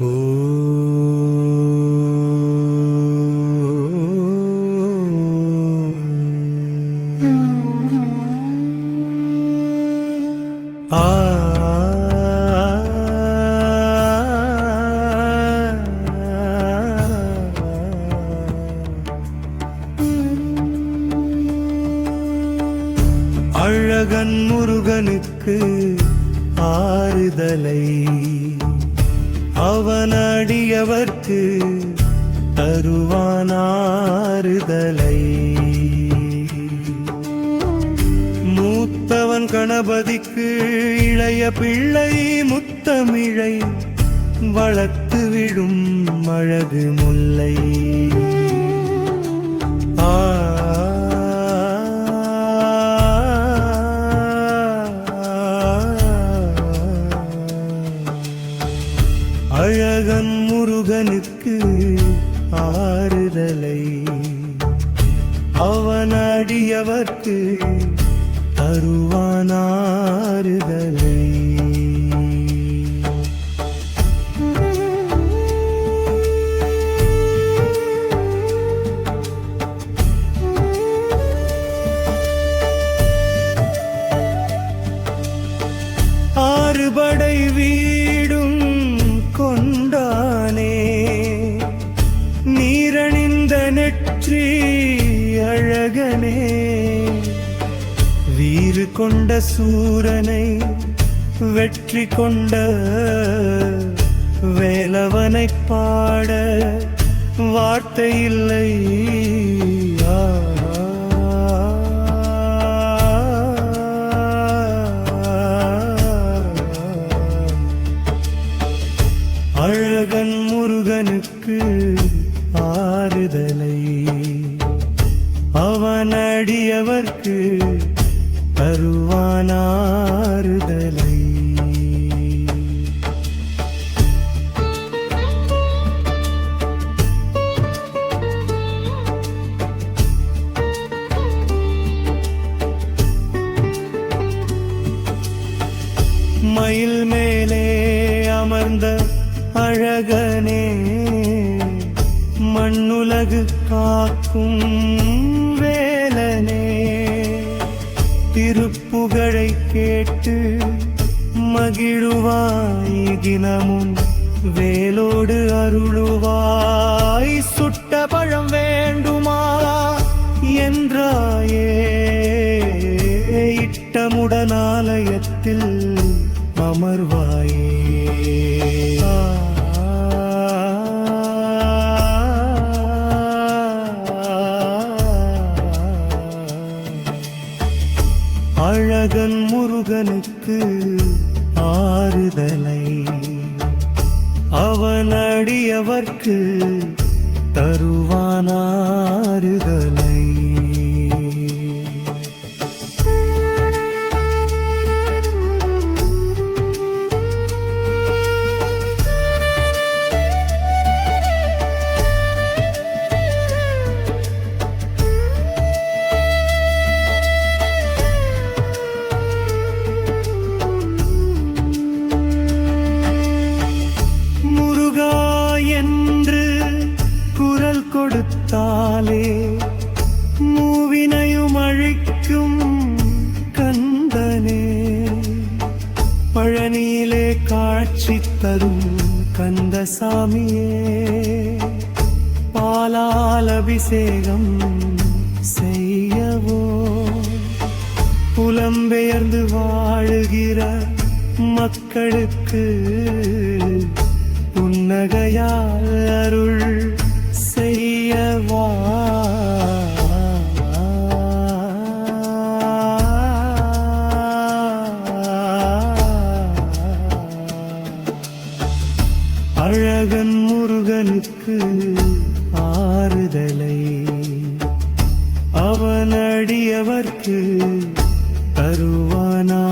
Ah. அழகன் முருகனுக்கு ஆறுதலை அவனடியவர்க்கு தருவானாறுதலை. மூத்தவன் கணபதிக்கு இளைய பிள்ளை முத்தமிழை வளர்த்து விடும் அழகு முல்லை. அழகன் முருகனுக்கு ஆறுதலை. அவன் அடியவர்க்கு தருவான் அழகனே வீறு கொண்ட சூரனை வெற்றி கொண்ட வேலவனை பாட வார்த்தை இல்லை. அழகன் முருகனுக்கு அவனடியவர்க்கு தருவானாறுதலை மயில் மேலே அமர்ந்த அழகனே மண்ணுலகு காக்கும் கேட்டு மகிழுவாய் தினமும் வேலோடு அருளுவாய். சுட்ட பழம் வேண்டுமா என்றாயே. இட்டமுடனாலயத்தில் அமர்வாயே. அழகன் முருகனுக்கு ஆறுதலை. அவன் அடியவர்க்கு தருவானாறுதலை கொடுத்தாலே மூவினையும் அழிக்கும் கந்தனே. பழனியிலே காட்சி தரும் கந்தசாமியே. பாலால் அபிஷேகம் செய்யவோ. புலம்பெயர்ந்து வாழுகிற மக்களுக்கு புன்னகையால் அருள் அவனடியவர்க்கு தருவானா?